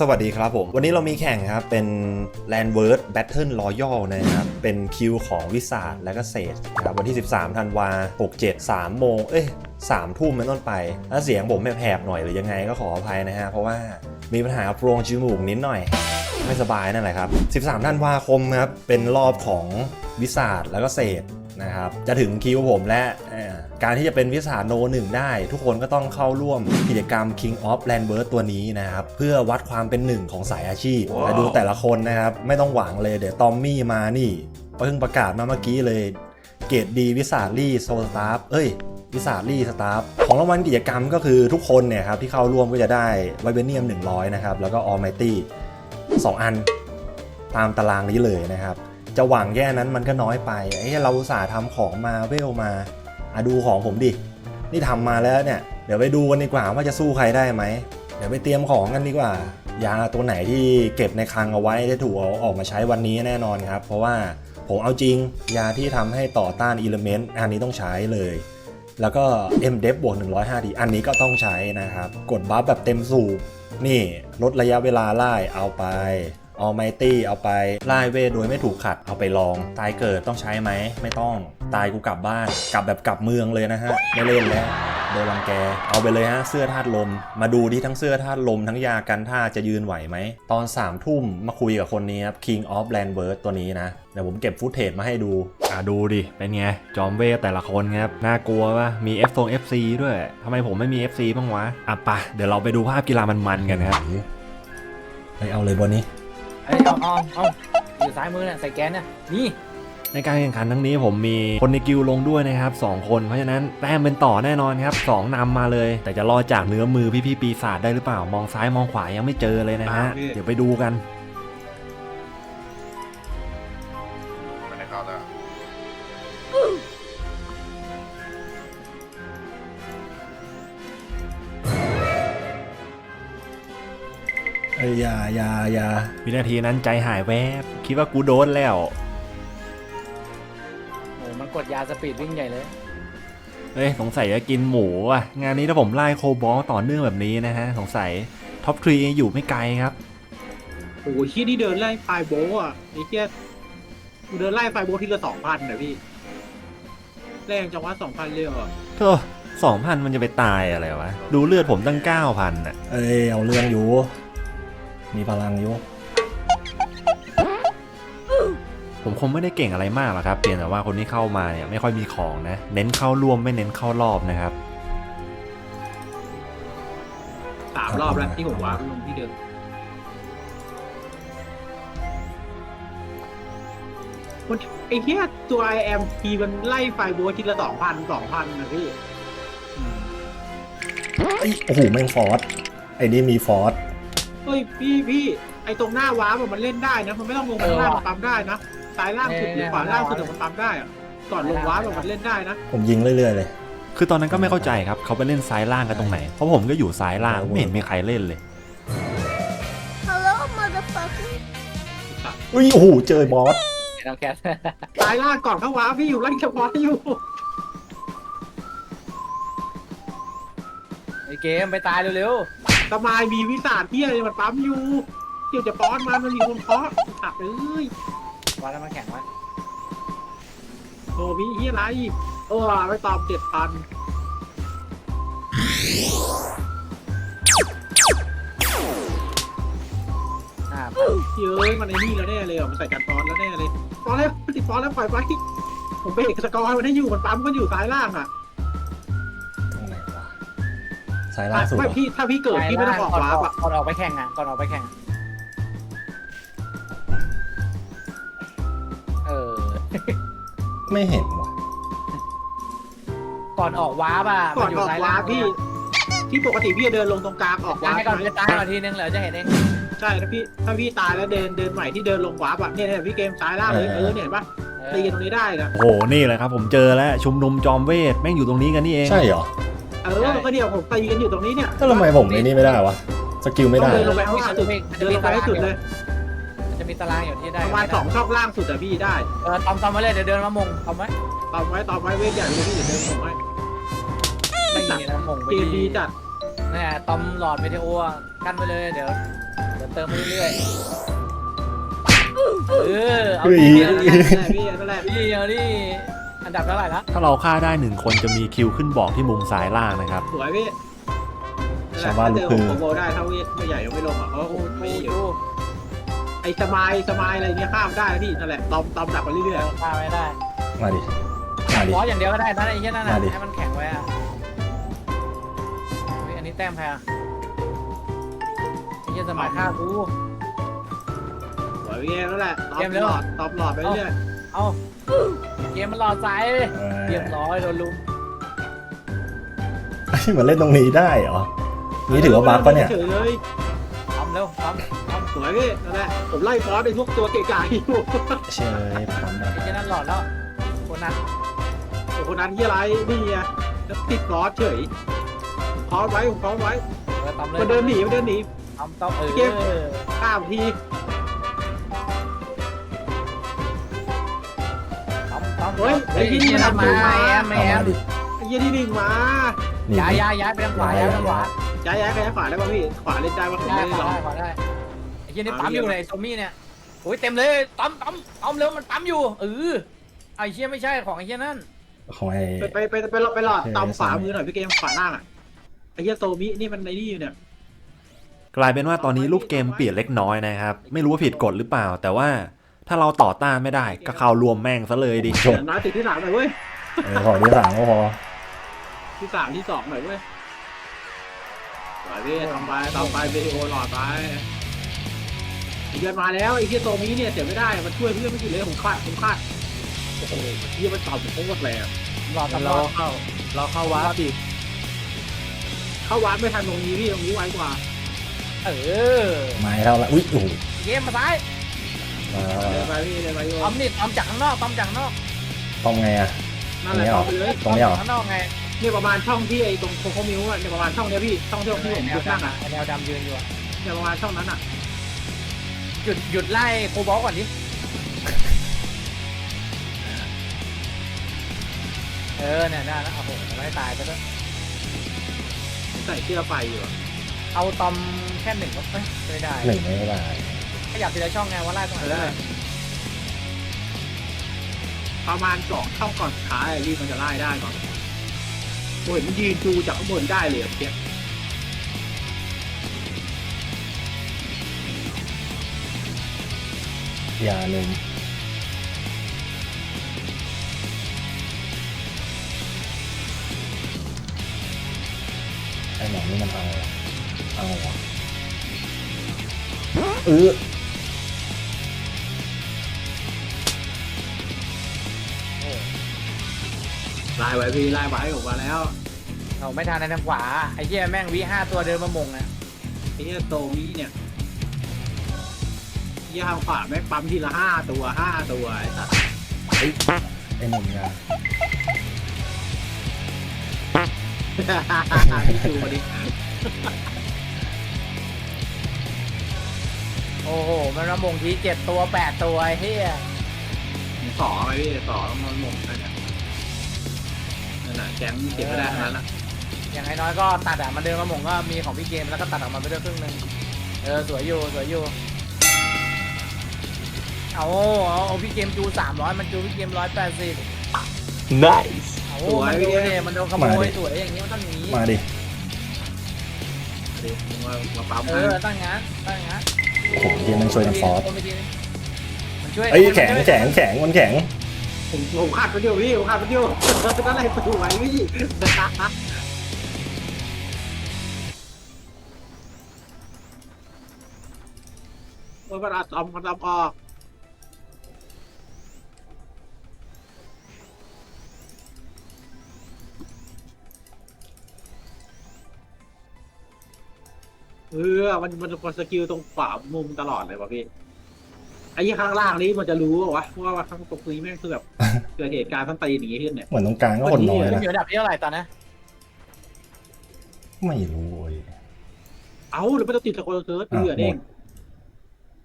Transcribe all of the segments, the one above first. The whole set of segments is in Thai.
สวัสดีครับผม วันนี้เรามีแข่งครับ เป็น Landward Battle Royal นะครับ เป็นคิวของวิสาดและก็เศษครับวันที่ 13ธันวา67 3โมง เอ้ย3ทุ่มเป็นต้นไป ถ้าเสียงผมแหบๆหน่อยหรือยังไงก็ขออภัยนะฮะ เพราะว่ามีปัญหาโปรงจมูกนิดหน่อย ไม่สบายนั่นแหละครับ 13ธันวาคมครับ เป็นรอบของวิสาดแล้วก็เศษ นะครับจะถึงคิวผมและเอ่อการที่จะเป็นวิสาโนหนึ่งได้ ทุกคนก็ต้องเข้าร่วมกิจกรรม King of Landbird ตัวนี้นะครับ เพื่อวัดความเป็นหนึ่งของสายอาชีพและดูแต่ละคนนะครับ ไม่ต้องหวังเลยเดี๋ยวตอมมี่มานี่เพิ่งประกาศมาเมื่อกี้เลย เกรดดีวิสาลี่โซสตาฟเอ้ยวิสาลี่สตาฟของรางวัลกิจกรรมก็คือทุกคนเนี่ยครับที่เข้าร่วมก็จะได้ไวเบเนียม 100 นะครับ แล้วก็ออลไมตี้2อันตามตารางนี้เลยนะครับ จะหวังแค่นั้นมันก็น้อยไปไอ้เราอุตส่าห์ทำของมาเวลมาอะดูของผมดิ นี่ทำมาแล้วเนี่ย เดี๋ยวไปดูกันดีกว่าว่าจะสู้ใครได้ไหม เดี๋ยวไปเตรียมของกันดีกว่า ยาตัวไหนที่เก็บในคลังเอาไว้ได้ถูกเอาออกมาใช้วันนี้แน่นอนครับ เพราะว่าผมเอาจริง ยาที่ทำให้ต่อต้านอิเลเมนต์อันนี้ต้องใช้เลย แล้วก็ m d e f บวก105ดีอันนี้ก็ต้องใช้นะครับ กดบัฟแบบเต็มสูบนี่ลดระยะเวลาไล่เอาไป ออ m ไมตี้เอาไปไล่เวทโดยไม่ถูกขัดเอาไปลอง ตายเกิดต้องใช้ไหม ไม่ต้องตายกูกลับบ้าน กลับแบบกลับเมืองเลยนะฮะ ไม่เล่นแล้วโดนรังแก เอาไปเลยฮะเสื้อธาตุลม มาดูที่ทั้งเสื้อธาตุลมทั้งยากันท่าจะยืนไหวไหม ตอน3ามทุ่มมาคุยกับคนนี้ครับ King of Landbird ตัวนี้นะเดี๋ยวผมเก็บฟุตเทจมาให้ดู อะดูดิ เป็นไง จอมเวทแต่ละคนครับ น่ากลัวปะมี F ทรง FC ด้วยทำไมผมไม่มี FC บ้างวะ อะปะเดี๋ยวเราไปดูภาพกีฬามันๆกันครับไปเอาเลยบนนี้ เอ้ยเอาเอาเอาอยู่ซ้ายมือเนี่ยใส่แกนเนี่ยนี่ ในการแข่งขันทั้งนี้ผมมีคนในกิลด์ลงด้วยนะครับ 2 คนเพราะฉะนั้นแต้มเป็นต่อแน่นอนครับ 2นำมาเลย แต่จะรอดจากเนื้อมือพี่ๆปีศาจได้หรือเปล่ามองซ้ายมองขวายังไม่เจอเลยนะฮะ เดี๋ยวไปดูกัน ยอย่าอย่าอย่าวินาทีนั้นใจหายแวบ คิดว่ากูโดนแล้ว โอ้มันกดยาสปีดวิ่งใหญ่เลย เอ้ยสงสัยจะกินหมูอะ งานนี้ถ้าผมไล่โคบอลต่อเนื่องแบบนี้นะฮะ สงสัยท็อปทรีอยู่ไม่ไกลครับ โอ้โหเฮียนี่เดินไล่ไฟโบะอะไอ้เฮียกูเดินไล่ไฟโบะทีละสองพันนะพี่ แรงจังวะสองพันเลยเหรอโธ่สองพันมันจะไปตายอะไรวะ ดูเลือดผมตั้งเก้าพันอะ เอ้ยเอาเรื่องอยู่ มีพลังอยู่ผมคงไม่ได้เก่งอะไรมากหรอกครับเพียงแต่ว่าคนที่เข้ามาเนี่ยไม่ค่อยมีของนะ เน้นเข้าร่วมไม่เน้นเข้ารอบนะครับสามรอบแล้วที่ผมวาร์ปลงที่เดิมมันไอ้เฮียตัว I M P มันไล่ไฟโบะทีละสองพันสองพันนะพี่ เอ้ยโอ้โหแม่งฟอร์สไอ้นี่มีฟอร์ส เฮ้ยพี่พี่ไอ้ตรงหน้าวาร์ปอะมันเล่นได้นะมันไม่ต้องลงไปข้างล่างมันปั๊มได้นะซ้ายล่างสุดหรือขวาล่างสุดอะมันปั๊มได้อะก่อนลงวาร์ปอะมันเล่นได้นะผมยิงเรื่อยๆเลย คือตอนนั้นก็ไม่เข้าใจครับเขาไปเล่นซ้ายล่างกันตรงไหน เพราะผมก็อยู่ซ้ายล่างไม่เห็นมีใครเล่นเลย Hello, motherfucker. อุ้ยโอ้โหเจอบอสน้องแคทซ้ายล่างก่อนเข้าวาร์ปพี่อยู่ไล่เฉพาะอยู่ไอเกมไปตายเร็ว สมายมีวิสาที่อะไรมันปั๊มอยู่เกี่ยวจะป้อนมันมันมีคนเคาะขับเอ้ยๆวันแล้วมาแข่งวะโอ้พี่เฮียอะไรเออไปตอบเจ็ดพันอ่าเฮ้ยมันไอ้นี่แล้วแน่เลยอะมันใส่กันป้อนแล้วแน่เลยป้อนแล้วติดป้อนแล้วปล่อยไปผมเบรกสกอร์มันให้อยู่มันปั๊มมันอยู่ซ้ายล่างอะ สายล่างสุดเหรไม่อพี่ถ้าพี่เกิดพี่ไม่ต้องออกวาร์ปอะก่อนออกไปแข่งอะก่อนออกไปแข่งอะเออ ไม่เห็นวะก่อนออกวาร์ปอะก่อนมัยู่ออกซ้ยวาร์ปพี่ ที่ปกติพี่จะเดินลงตรงกลางออกยัวางร์ให้ปก่อนใช่จะไหมตายก่อนทีนึงเหรอจะเห็นเองใช่ถ้าพี่ถ้าพี่ตายแล้วเดินเดินใหม่ที่เดินลงวาร์ปอะเนี่ยเนี่ยพี่เกมซ้ายล่างเลยเออเนี่ยเห็นปะเออตีกันตรงนี้ได้นะโอ้โหนี่แหละครับ ผมเจอแล้วชุมนุมจอมเวทแม่งอยู่ตรงนี้กันนี่เอง ใช่เหรอเออก็เดี๋ยวผมตีกันอยู่ตรงนี้เนี่ยแล้วทำไมผมไอ้นี่ไม่ได้วะสกิลไม่ได้ ต้องเดินลงไปข้างล่างสุดเดินลงไปให้สุดเลยมันจะมีตารางอยู่ที่ได้ประมาณสองช่องล่างสุดอะพี่ได้เออตอมตอมมาเลยเดี๋ยวเดินมามงตอมไว้ตอบไว้ตอบไว้เวทใหญ่เลยพี่เดี๋ยวเดินผมไว้ไม่มีนะมงไปเกมดีจัดนี่นตอมหลอดเมเทโออะกั้นไปเลยเดี๋ยวเติมไปเรื่อยๆเออเอาเฮ้ยทีเดียวนั่นแหละพี่นั่นแหละพี่เอานี่ อันดับเท่าไหร่ละถ้าเราฆ่าได้หนึ่งคนจะมีคิวขึ้นบอกที่มุมซ้ายล่างนะครับ สวยพี่นั่นแหละชาวบ้านลูถ้กเจอคือผมโบได้ถ้าเวทไม่ใหญ่ยังไม่ลงอะเพราะว่าดูไม่ดูเยดูอะไอ้สมายสมายอะไรเงี้ยข้ามได้นะพี่นั่นแหละตอมตอมดักไปเรื่อยเออฆ่าไม่ได้มาดิ มาดิ บอสอย่างเดียวก็ได้นะไอ้เหี้ยนั่นน่ะมาดิ ให้มันแข็งไว้อะเฮ้ยอันนี้แต้มใครอะไอ้เหี้ยสมัยฆ่ากูๆสวยพี่นั่นแหละตอเกมมเร็หวลอดตอมหลอดไปเรื่อยเอา เกมมันหลอดสายเรียบร้อยโดนลุมเหมือนเล่นตรงนี้ได้เหรอ นี่ถือว่าบัฟปะเนี่ยเฉยเลยทำเร็วทำทำสวยพี่นั่นแหละผมไล่ฟอสไอ้พวกตัวเก๋ๆอยู่เชยพร้อมได้ไอ้เหี้ยนั่นหลอดแล้วคนนั้นโอ้คนนั้นที่อะไรนี่ไงแล้วติดฟอสเฉยพร้อมไว้ผมพร้อมไว้เออทำเลยมันเดินหนีมันเดินหนีทำต้องเอเกมอข้ามที เฮ้ยไอ้ไอ้ที่เหี้นี่ยมันนั่นทำมามาแอมแอเอามมาดิไอ้ยี่ที่หนึ่งมานี่ย้ายย้ายย้ายไปทางขวาย้ายไปทางขวาย้ายย้ายไปย้ายขวาได้ป่ะพี่ ขวาเล่นได้ป่ะผมได้ไม่ได้ขลวาองได้ขวาได้ไอ้เหี้ยนี่ปั๊มอยู่เลยไอ้โซมี่เนี่ยโอ้ยเต็มเลยปั๊มปั๊มปั๊มเร็วมันปั๊มอยู่เออไอ้เหี้ยไม่ใช่ของไอ้เหี้ยนั่นของไอ้ไปไปไปไปหลอดไปหลอดเออตามขวาใช่มือหน่อยพี่เกมขวาล่างอะไอ้เหี้ยโซมินี่มันในนี่อยู่เนี่ยกลายเป็นว่าตอนนี้รูปเกมเปลี่ยนเล็กน้อยนะครับ ไม่รู้ว่าผิดกฎหรือเปล่า แต่ว่า ถ้าเราต่อต้านไม่ได้ ก็เข้ารวมแม่งซะเลยดิจบอย่างน้อยติดที่สามหน่อยเว้ยเออขอที่สามก็พอที่สามที่สองหน่อยเว้ยสวยพี่ต่อไปต่อไปวิดีโอหลอดไปไอ้เดือนมาแล้วไอ้เหี้ยโซมิเนี่ยเสียไม่ได้มันช่วยเพื่อนไม่กี่เลยผมคาดผมคาดโอ้โหเหี้ยมันตอบผมโคตรแรงหลอดตลอดเข้าเราเข้าวาร์ปดิเข้าวาร์ปไม่ทันตรงนี้พี่ตรงนี้ไวกว่า เออไม้เท่าละอุ้ยโอ้โหเกมมาซ้ายมา เดินไปพี่เดินไปโยปั๊มนี่ปั๊มจากข้างนอกปั๊มจากข้างนอกต้องไงอะนั่นแหละตรงนี้เหรอต่อไปเลยตรงนี้เหรอ ข้างนอกไงเนี่ยประมาณช่องที่ไอ้ตรงโคโคมิวอะเนี่ยประมาณช่องเนี้ยพี่ช่องที่ผมที่ผมแนจุวดนั่งดำอะไอ้แนวดำยืนอยู่อะเนี่ยประมาณช่องนั้นอะหยุดหยุดไล่โคบอลก่อนดิเออเนี่ยน่านะโอ้โหไม่ตายไปแล้วใส่เสื้อไฟอยู่อะเอาตอมแค่หนึ่งก็เอ้ยไม่ได้หนึ่งไม่ได้ ขยับทีละช่องไงว่าไล่ตรงไหนได้ประมาณสองช่องก่อนสุดท้ายรีบมันจะไล่ได้ก่อนโอ้เห็นมันยืนดูจากข้างบนได้เลยอะเนี่ยยาหนึ่งไอ้หมอนี่มันเอาเอาวะเออ ไล่ไว้พี่ไล่ไว้ออกมาแล้วเราไม่ทันในทางขวาไอ้เหี้ยแม่งวิห้าตัวเดินมามงนะไอ้เนี่ยโตนี้เนี่ยยี่ห้าขวาแม่งปั๊มทีละห้าตัวห้าตัวไอ้สัสเฮ้ยไอ้หนุ่มยาพี่ดูมาดิโอ้โห มันมามงทีเจ็ดตัวแปดตัวไอ้เหี้ยสอไปพี่สอมันหมดไปเนี่ย นั่นแหละแก๊งเก็บไม่ได้ทั้งนั้นแหละอย่างน้อยๆก็ตัดอะมันเดินมามงก็มีของพี่เกมแล้วก็ตัดออกมาไปด้วยครึ่งหนึงเออสวยอยู่สวยอยู่เอาเอาเอาพี่เกมจูสามร้อยมันจูพี่เกมร้อยแปดสิบ nice เอามันดูเนี่ยมันโดนขโมยสวยอย่างนี้มันต้องอย่างนี้มาดิ ดิมึงมามาปั๊มเอให้อตั้งงั้นตั้งงั้นโอ้โหเฮียมันช่วยกันฟอส มันช่วยเอ้ยแข็งแข็งแข็งมันแข็ง ผมผมขาดไปเดียวพี่ผมขาดไปเดียวนั่นอะไรไปดูไว้พี่ว่ามันอัดอมมันอัดออกเออมันมันมันสกิลตรงขวามุมตลอดเลยว่ะพี่ ไอ้ยี่ข้างล่างนี้มันจะรู้ว่าวะว่าข้างตรงนี้แม่งคือแบบ เกิดเหตุการณ์ทั้งตีนอย่างงี้ขึ้นเนี่ยเหมือนตรงกลางก็คนน้อยมันนะอยู่ระดับที่เท่าไหร่ตอนนะไม่รู้เว้ยเอ้าหรือไม่ต้องติดสกอร์เคิร์ดอะเหลือเด้งหมด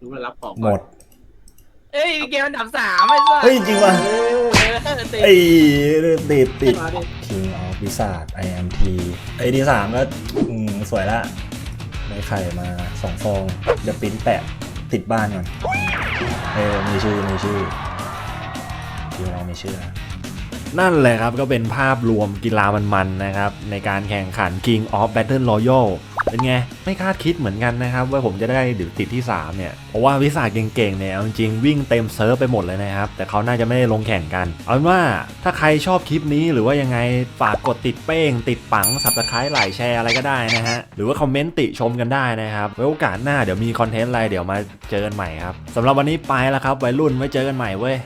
รู้แล้วรับของหมดเอ้ยเกมอันดับสามไอ้สัสเฮ้ยจริงว่ะเออติดไอ้ติดติดมาดิ King of Wizard IMT ไอ้ดีสามก็อืมสวยละได้ไข่มาสองฟองเดี๋ยวปริ้นแปะติดบ้านก่อน เออมีชื่อมีชื่อทีมเรามีชื่อนะนั่นแหละครับก็เป็นภาพรวมกีฬามันๆนะครับ ในการแข่งขัน King of Battle Royale เป็นไง ไม่คาดคิดเหมือนกันนะครับ ว่าผมจะได้เดี๋ยวติดที่ 3 เนี่ย เพราะว่าวิสาเก่งๆเนี่ยเอาจริงๆวิ่งเต็มเซิร์ฟไปหมดเลยนะครับ แต่เขาน่าจะไม่ได้ลงแข่งกัน เอาเป็นว่าถ้าใครชอบคลิปนี้หรือว่ายังไงฝากกดติดเป้ง ติดปังสับสไครต์ไหลค์แชร์อะไรก็ได้นะฮะหรือว่าคอมเมนต์ติชมกันได้นะครับไว้โอกาสหน้าเดี๋ยวมีคอนเทนต์อะไรเดี๋ยวมาเจอกันใหม่ครับสำหรับวันนี้ไปแล้วครับวัยรุ่นไว้เจอกันใหม่เว้ย